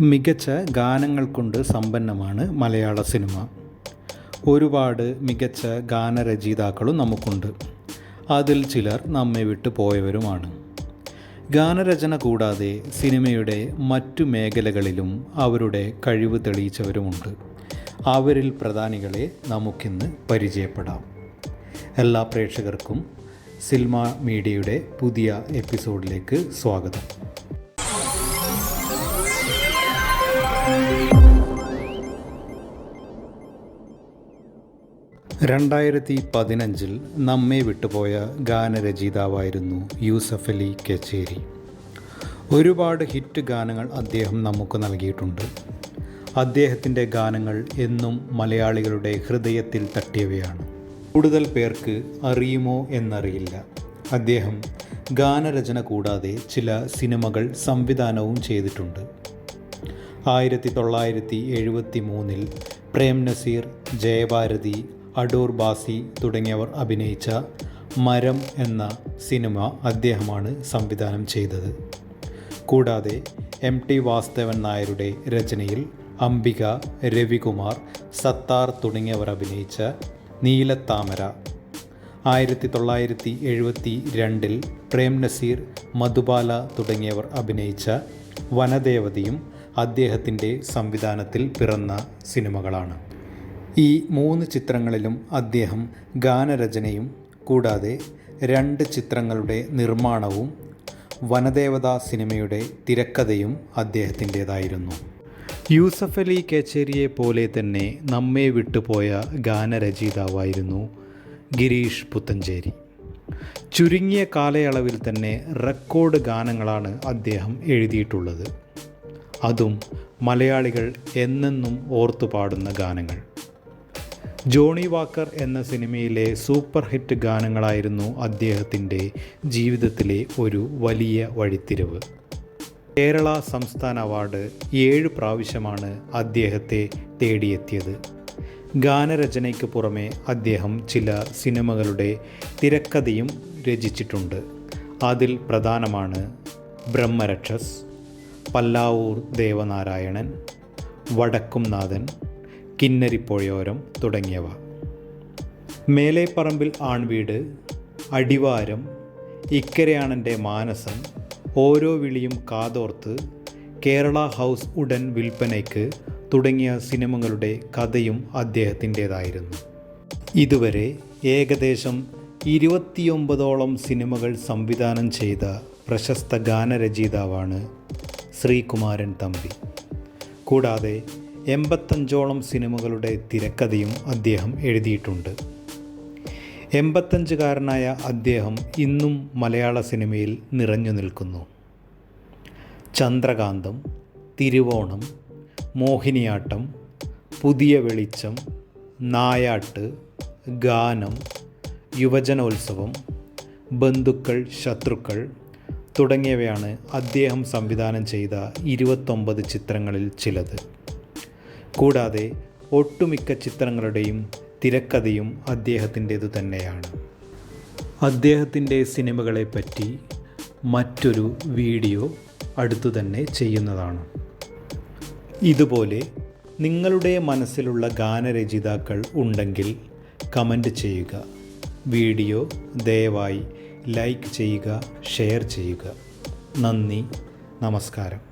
മികച്ച ഗാനങ്ങൾ കൊണ്ട് സമ്പന്നമാണ് മലയാള സിനിമ. ഒരുപാട് മികച്ച ഗാനരചയിതാക്കളും നമുക്കുണ്ട്. അതിൽ ചിലർ നമ്മെ വിട്ടു പോയവരുമാണ്. ഗാനരചന കൂടാതെ സിനിമയുടെ മറ്റു മേഖലകളിലും അവരുടെ കഴിവ് തെളിയിച്ചവരുമുണ്ട്. അവരിൽ പ്രധാനികളെ നമുക്കിന്ന് പരിചയപ്പെടാം. എല്ലാ പ്രേക്ഷകർക്കും സിൽമ മീഡിയയുടെ പുതിയ എപ്പിസോഡിലേക്ക് സ്വാഗതം. രണ്ടായിരത്തി പതിനഞ്ചിൽ നമ്മെ വിട്ടുപോയ ഗാനരചയിതാവായിരുന്നു യൂസഫ് അലി കച്ചേരി. ഒരുപാട് ഹിറ്റ് ഗാനങ്ങൾ അദ്ദേഹം നമുക്ക് നൽകിയിട്ടുണ്ട്. അദ്ദേഹത്തിന്റെ ഗാനങ്ങൾ എന്നും മലയാളികളുടെ ഹൃദയത്തിൽ തട്ടിയവയാണ്. കൂടുതൽ പേർക്ക് അറിയുമോ എന്നറിയില്ല. അദ്ദേഹം ഗാനരചന കൂടാതെ ചില സിനിമകൾ സംവിധാനവും ചെയ്തിട്ടുണ്ട്. ആയിരത്തി തൊള്ളായിരത്തി എഴുപത്തി മൂന്നിൽ പ്രേം നസീർ ജയഭാരതി അടൂർ ബാസി തുടങ്ങിയവർ അഭിനയിച്ച മരം എന്ന സിനിമ അദ്ദേഹമാണ് സംവിധാനം ചെയ്തത്. കൂടാതെ എം ടി വാസ്തവൻ നായരുടെ രചനയിൽ അംബിക രവികുമാർ സത്താർ തുടങ്ങിയവർ അഭിനയിച്ച നീലത്താമര. ആയിരത്തി തൊള്ളായിരത്തി എഴുപത്തി രണ്ടിൽ പ്രേം നസീർ മധുബാല തുടങ്ങിയവർ അഭിനയിച്ച വനദേവതയും അദ്ദേഹത്തിന്റെ സംവിധാനത്തിൽ പിറന്ന സിനിമകളാണ്. ഈ മൂന്ന് ചിത്രങ്ങളിലും അദ്ദേഹം ഗാനരചനയും കൂടാതെ രണ്ട് ചിത്രങ്ങളുടെ നിർമ്മാണവും വനദേവത സിനിമയുടെ തിരക്കഥയും അദ്ദേഹത്തിന്റേതായിരുന്നു. യൂസഫ് അലി കേച്ചേരിയെ പോലെ തന്നെ നമ്മെ വിട്ടുപോയ ഗാനരചയിതാവായിരുന്നു ഗിരീഷ് പുത്തഞ്ചേരി. ചുരുങ്ങിയ കാലയളവിൽ തന്നെ റെക്കോർഡ് ഗാനങ്ങളാണ് അദ്ദേഹം എഴുതിയിട്ടുള്ളത്. അതും മലയാളികൾ എന്നെന്നും ഓർത്തു പാടുന്ന ഗാനങ്ങൾ. ജോണി വാക്കർ എന്ന സിനിമയിലെ സൂപ്പർ ഹിറ്റ് ഗാനങ്ങളായിരുന്നു അദ്ദേഹത്തിന്റെ ജീവിതത്തിലെ ഒരു വലിയ വഴിത്തിരിവ്. കേരള സംസ്ഥാന അവാർഡ് ഏഴ് പ്രാവശ്യമാണ് അദ്ദേഹത്തെ തേടിയെത്തിയത്. ഗാനരചനയ്ക്ക് പുറമെ അദ്ദേഹം ചില സിനിമകളുടെ തിരക്കഥയും രചിച്ചിട്ടുണ്ട്. അതിൽ പ്രധാനമാണ് ബ്രഹ്മരക്ഷസ് പല്ലാവൂർ ദേവനാരായണൻ വടക്കുംനാഥൻ കിന്നരിപ്പുഴയോരം തുടങ്ങിയവ. മേലേപ്പറമ്പിൽ ആൺവീട് അടിവാരം ഇക്കരയാണെന്റെ മാനസം ഓരോ വിളിയും കാതോർത്ത് കേരള ഹൗസ് ഉടൻ വിൽപ്പനയ്ക്ക് തുടങ്ങിയ സിനിമകളുടെ കഥയും അദ്ദേഹത്തിന്റേതായിരുന്നു. ഇതുവരെ ഏകദേശം ഇരുപത്തിയൊമ്പതോളം സിനിമകൾ സംവിധാനം ചെയ്ത പ്രശസ്ത ഗാനരചയിതാവാണ് ശ്രീകുമാരൻ തമ്പി. കൂടാതെ എൺപത്തഞ്ചോളം സിനിമകളുടെ തിരക്കഥയും അദ്ദേഹം എഴുതിയിട്ടുണ്ട്. എൺപത്തഞ്ചുകാരനായ അദ്ദേഹം ഇന്നും മലയാള സിനിമയിൽ നിറഞ്ഞു നിൽക്കുന്നു. ചന്ദ്രകാന്തം തിരുവോണം മോഹിനിയാട്ടം പുതിയ വെളിച്ചം നായാട്ട് ഗാനം യുവജനോത്സവം ബന്ധുക്കൾ ശത്രുക്കൾ തുടങ്ങിയവയാണ് അദ്ദേഹം സംവിധാനം ചെയ്ത ഇരുപത്തൊമ്പത് ചിത്രങ്ങളിൽ ചിലത്. കൂടാതെ ഒട്ടുമിക്ക ചിത്രങ്ങളുടെയും തിരക്കഥയും അദ്ദേഹത്തിന്റേതു തന്നെയാണ്. അദ്ദേഹത്തിന്റെ സിനിമകളെപ്പറ്റി മറ്റൊരു വീഡിയോ അടുത്തു തന്നെ ചെയ്യുന്നതാണ്. ഇതുപോലെ നിങ്ങളുടെ മനസ്സിലുള്ള ഗാനരചയിതാക്കൾ ഉണ്ടെങ്കിൽ കമന്റ് ചെയ്യുക. വീഡിയോ ദയവായി ലൈക്ക് ചെയ്യുക ഷെയർ ചെയ്യുക. നന്ദി നമസ്കാരം.